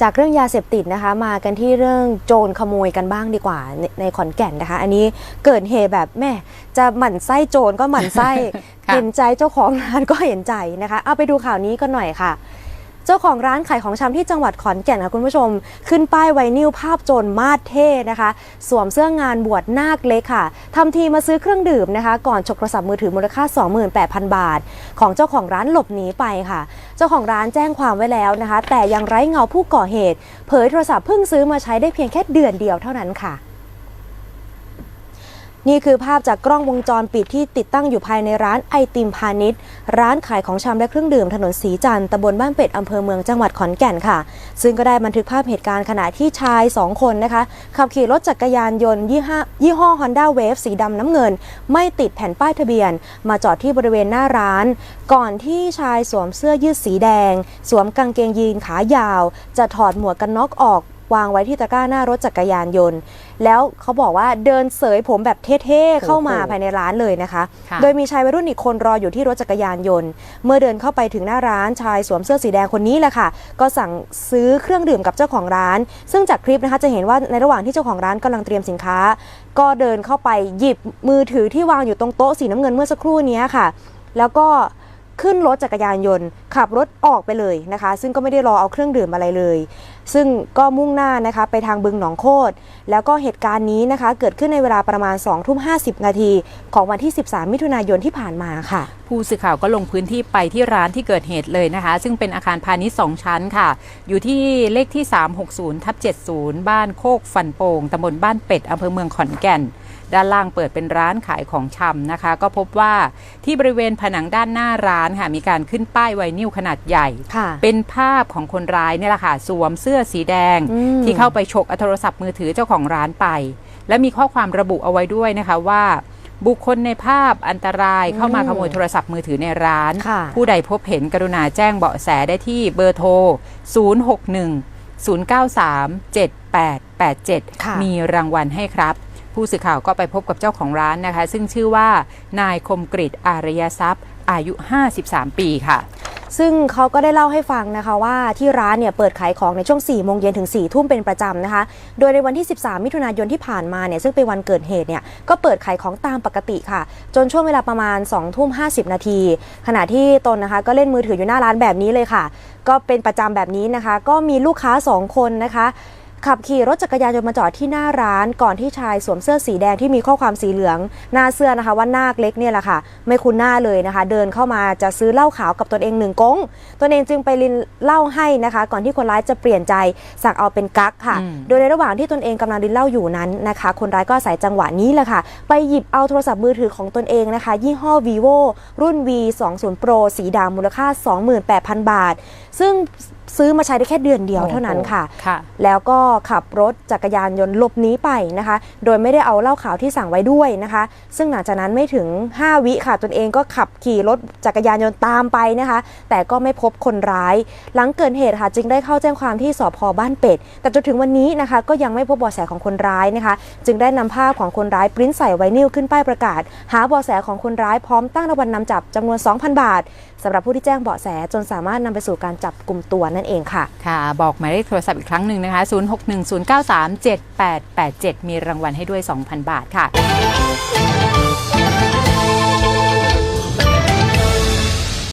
จากเรื่องยาเสพติดนะคะ มากันที่เรื่องโจรขโมยกันบ้างดีกว่าในในขอนแก่นนะคะ อันนี้เกิดเหตุแบบแม่จะหมั่นไส้โจรก็หมั่นไส้ค่ะเห็นใจเจ้าของร้านก็เห็นใจนะคะ เอาไปดูข่าวนี้กันหน่อยค่ะ เจ้าของร้านขายของชำที่จังหวัดขอนแก่นค่ะคุณผู้ชม ขึ้นป้ายไวนิลภาพโจรมาดเท่นะคะ สวมเสื้องานบวชนาคเล็กค่ะทำทีมาซื้อเครื่องดื่มนะคะ ก่อนฉกโทรศัพท์มือถือมูลค่า 28,000 บาท ของเจ้าของร้านหลบหนีไปค่ะ เจ้าของร้านแจ้งความไว้แล้วนะคะ แต่ยังไร้เงาผู้ก่อเหตุ เผยโทรศัพท์เพิ่งซื้อมาใช้ได้เพียงแค่เดือนเดียวเท่านั้นค่ะ นี่คือภาพจากกล้องวงจรปิดที่ติดตั้งอยู่ภายในร้านไอติมพาณิชย์ ร้านขายของชำและเครื่องดื่มถนนสีจันทร์ตำบลบ้านเป็ดอำเภอเมืองจังหวัดขอนแก่นค่ะ ซึ่งก็ได้บันทึกภาพเหตุการณ์ขณะที่ชาย 2 คนนะคะ ขับขี่รถจักรยานยนต์ยี่ห้อยี่ห้อ Honda Wave สีดำน้ำเงิน ไม่ติดแผ่นป้ายทะเบียน มาจอดที่บริเวณหน้าร้าน ก่อนที่ชายสวมเสื้อยืดสีแดง สวมกางเกงยีนขายาว จะถอดหมวกกันน็อกออก วางไว้ที่ตะกร้าหน้ารถจักรยานยนต์ แล้วเขาบอกว่าเดินเสยผมแบบเท่ๆ เข้ามาโอ้โหภายในร้านเลยนะคะค่ะโดยมีชายวัยรุ่นอีกคนรออยู่ที่รถจักรยานยนต์ เมื่อเดินเข้าไปถึงหน้าร้านชายสวมเสื้อสีแดงคนนี้แหละค่ะ ก็สั่งซื้อเครื่องดื่มกับเจ้าของร้าน ซึ่งจากคลิปนะคะจะเห็นว่าในระหว่างที่เจ้าของร้านกำลังเตรียมสินค้า ก็เดินเข้าไปหยิบมือถือที่วางอยู่ตรงโต๊ะสีน้ำเงินเมื่อสักครู่นี้ค่ะ แล้วก็ ขึ้นรถจักรยานยนต์ ขับรถออกไปเลยนะคะ ซึ่งก็ไม่ได้รอเอาเครื่องดื่มอะไรเลย ซึ่งก็มุ่งหน้านะคะไปทางบึงหนองโคตรแล้วก็เหตุการณ์นี้นะคะเกิดขึ้นในเวลาประมาณ2ทุ่ม50 นาที ของวันที่ 13 มิถุนายนที่ผ่านมาค่ะ ผู้สื่อข่าวก็ลงพื้นที่ไปที่ร้านที่เกิดเหตุเลยนะคะ ซึ่งเป็นอาคารพาณิชย์2ชั้นค่ะ อยู่ที่เลขที่ 360ทับ70 บ้านโคกฟันโป่งตำบลบ้านเป็ดอำเภอเมืองขอนแก่น ด้านล่างเปิดเป็นร้านขายของชำนะคะ ก็พบว่าที่บริเวณผนังด้านหน้าร้านค่ะมีการขึ้นป้ายไวนิลขนาดใหญ่ค่ะเป็นภาพของคนร้ายเนี่ยแหละค่ะสวมเสื้อสีแดงอืมที่เข้าไปฉกเอาโทรศัพท์มือถือเจ้าของร้านไป และมีข้อความระบุเอาไว้ด้วยนะคะว่าบุคคลในภาพอันตรายเข้ามาขโมยโทรศัพท์มือถือในร้านค่ะผู้ใดพบเห็นกรุณาแจ้งเบาะแสได้ที่เบอร์โทร 061 093 7887ค่ะมีรางวัลให้ครับ ผู้สื่อข่าวก็ไปพบกับเจ้าของร้านนะคะ ซึ่งชื่อว่านายคมกริตอารยทรัพย์ อายุ 53 ปีค่ะซึ่งเขาก็ได้เล่าให้ฟังนะคะว่าที่ร้านเนี่ยเปิดขายของในช่วง 4 โมงเย็นถึง 4 ทุ่มเป็นประจำนะคะ โดยในวันที่ 13 มิถุนายนที่ผ่านมาเนี่ยซึ่งเป็นวันเกิดเหตุเนี่ยก็เปิดขายของตามปกติค่ะ จนช่วงเวลาประมาณ 2 ทุ่ม 50 นาที ขณะที่ตนนะคะก็เล่นมือถืออยู่หน้าร้านแบบนี้เลยค่ะ ก็เป็นประจำแบบนี้นะคะ ก็มีลูกค้า 2 คนนะคะ ขับขี่รถจักรยานยนต์มาจอดที่หน้าร้านก่อนที่ชายสวมเสื้อสีแดงที่มีข้อความสีเหลือง หน้าเสื้อนะคะว่านาคเล็กเนี่ยแหละค่ะ ไม่คุ้นหน้าเลยนะคะ เดินเข้ามาจะซื้อเหล้าขาวกับตนเองหนึ่งก๊งตนเองจึงไปรินเหล้าให้นะคะ ก่อนที่คนร้ายจะเปลี่ยนใจสั่งเอาเป็นกั๊กค่ะอืมโดยในระหว่างที่ตนเองกำลังรินเหล้าอยู่นั้นนะคะ คนร้ายก็อาศัยจังหวะนี้แหละค่ะ ไปหยิบเอาโทรศัพท์มือถือของตนเองนะคะ ยี่ห้อ vivo รุ่น v 2 0 pro สีดำมูลค่า 28,000 บาท ซึ่งซื้อมาใช้ได้แค่เดือนเดียวเท่านั้นค่ะค่ะ แล้วก็ขับรถจักรยานยนต์หลบหนีไปนะคะ โดยไม่ได้เอาเหล้าขาวที่สั่งไว้ด้วยนะคะ ซึ่งหลังจากนั้นไม่ถึง 5 วิค่ะตนเองก็ขับขี่รถจักรยานยนต์ตามไปนะคะ แต่ก็ไม่พบคนร้าย หลังเกิดเหตุค่ะจึงได้เข้าแจ้งความที่สพบ้านเป็ด แต่จนถึงวันนี้นะคะ ก็ยังไม่พบเบาะแสของคนร้ายนะคะ จึงได้นำภาพของคนร้ายปริ้นใส่ไวนิลขึ้นป้ายประกาศ หาเบาะแสของคนร้ายพร้อมตั้งรางวัลนำจับจำนวน 2,000 บาทสำหรับผู้ที่แจ้งเบาะแสจนสามารถนำไปสู่การจับกลุ่มตัวนั่นเองค่ะ ค่ะ บอกหมายเลขโทรศัพท์อีกครั้งหนึ่งนะคะ 0610937887 มีรางวัลให้ด้วย 2,000 บาทค่ะ